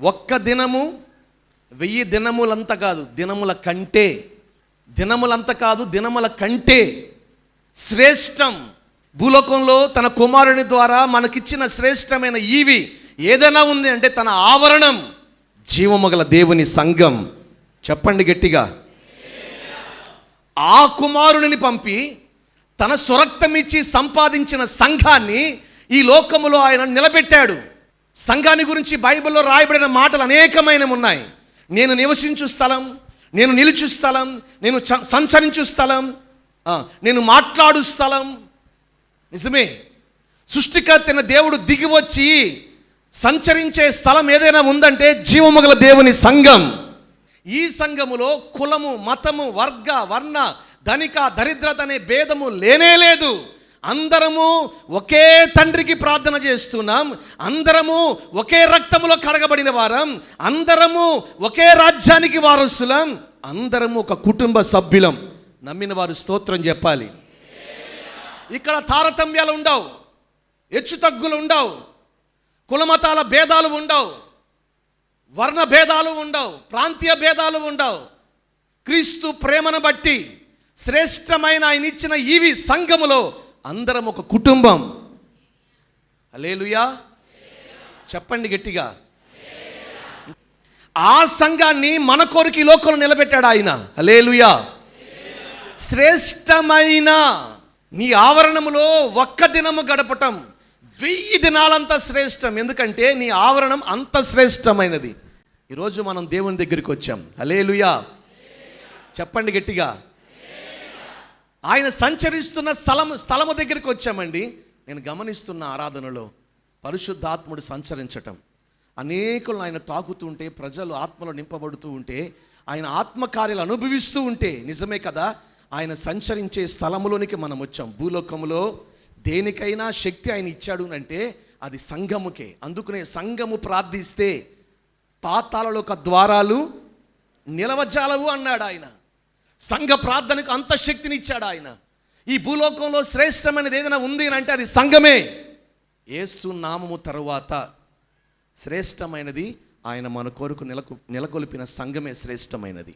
ఒక్క దినము వెయ్యి దినములంత కాదు దినముల కంటే. దినములంత కాదు దినముల కంటే. శ్రేష్టం. భూలోకంలో తన కుమారుని ద్వారా మనకిచ్చిన శ్రేష్టమైన ఈవి ఏదైనా ఉంది అంటే తన ఆవరణం. జీవమగల దేవుని సంఘం. చెప్పండి గట్టిగా. ఆ కుమారుడిని పంపి తన స్వరక్తమిచ్చి సంపాదించిన సంఘాన్ని ఈ లోకములో ఆయన నిలబెట్టాడు. సంఘాన్ని గురించి బైబిల్లో రాయబడిన మాటలు అనేకమైనవి ఉన్నాయి. నేను నివసించు స్థలం నేను నిలుచు స్థలం నేను చ- సంచరించు స్థలం నేను మాట్లాడు స్థలం. నిజమే. సృష్టికర్తైన దేవుడు దిగి వచ్చి సంచరించే స్థలం ఏదైనా ఉందంటే జీవముగల దేవుని సంఘం. ఈ సంఘములో కులము మతము వర్గ వర్ణ ధనిక దరిద్రత అనే భేదము లేనే లేదు. అందరము ఒకే తండ్రికి ప్రార్థన చేస్తున్నాం. అందరము ఒకే రక్తములో కడగబడిన వారం. అందరము ఒకే రాజ్యానికి వారసులం. అందరము ఒక కుటుంబ సభ్యులం. నమ్మిన వారు స్తోత్రం చెప్పాలి. ఇక్కడ తారతమ్యాలు ఉండవు. హెచ్చు తగ్గులు ఉండవు. కులమతాల భేదాలు ఉండవు. వర్ణ భేదాలు ఉండవు. ప్రాంతీయ భేదాలు ఉండవు. క్రీస్తు ప్రేమను బట్టి శ్రేష్టమైన ఆయన ఇచ్చిన ఈవి సంఘములో అందరం ఒక కుటుంబం. అలేలుయా చెప్పండి గట్టిగా. ఆ సంఘాన్ని మన కొరకు ఈ లోకంలో నిలబెట్టాడు ఆయన. అలేలుయా శ్రేష్టమైన నీ ఆవరణములో ఒక్క దినము గడపటం వెయ్యి దినాలంత శ్రేష్టం. ఎందుకంటే నీ ఆవరణం అంత శ్రేష్టమైనది. ఈరోజు మనం దేవుని దగ్గరికి వచ్చాం. అలేలుయా చెప్పండి గట్టిగా. ఆయన సంచరిస్తున్న స్థలము స్థలము దగ్గరికి వచ్చామండి. నేను గమనిస్తున్న ఆరాధనలో పరిశుద్ధాత్ముడు సంచరించటం. అనేకులను ఆయన తాకుతుంటే ప్రజలు ఆత్మలో నింపబడుతూ ఉంటే ఆయన ఆత్మకార్యాలు అనుభవిస్తూ ఉంటే నిజమే కదా? ఆయన సంచరించే స్థలములోనికి మనం వచ్చాం. భూలోకములో దేనికైనా శక్తి ఆయన ఇచ్చాడు అంటే అది సంఘముకే. అందుకనే సంఘము ప్రార్థిస్తే పాతాలలోక ద్వారాలు నిలవజాలవు అన్నాడు ఆయన. సంఘ ప్రార్థనకు అంత శక్తిని ఇచ్చాడు ఆయన. ఈ భూలోకంలో శ్రేష్టమైనది ఏదైనా ఉంది అని అంటే అది సంఘమే. యేసు నామము తరువాత శ్రేష్టమైనది ఆయన మన కొరకు నెలకు నెలకొల్పిన సంఘమే శ్రేష్టమైనది.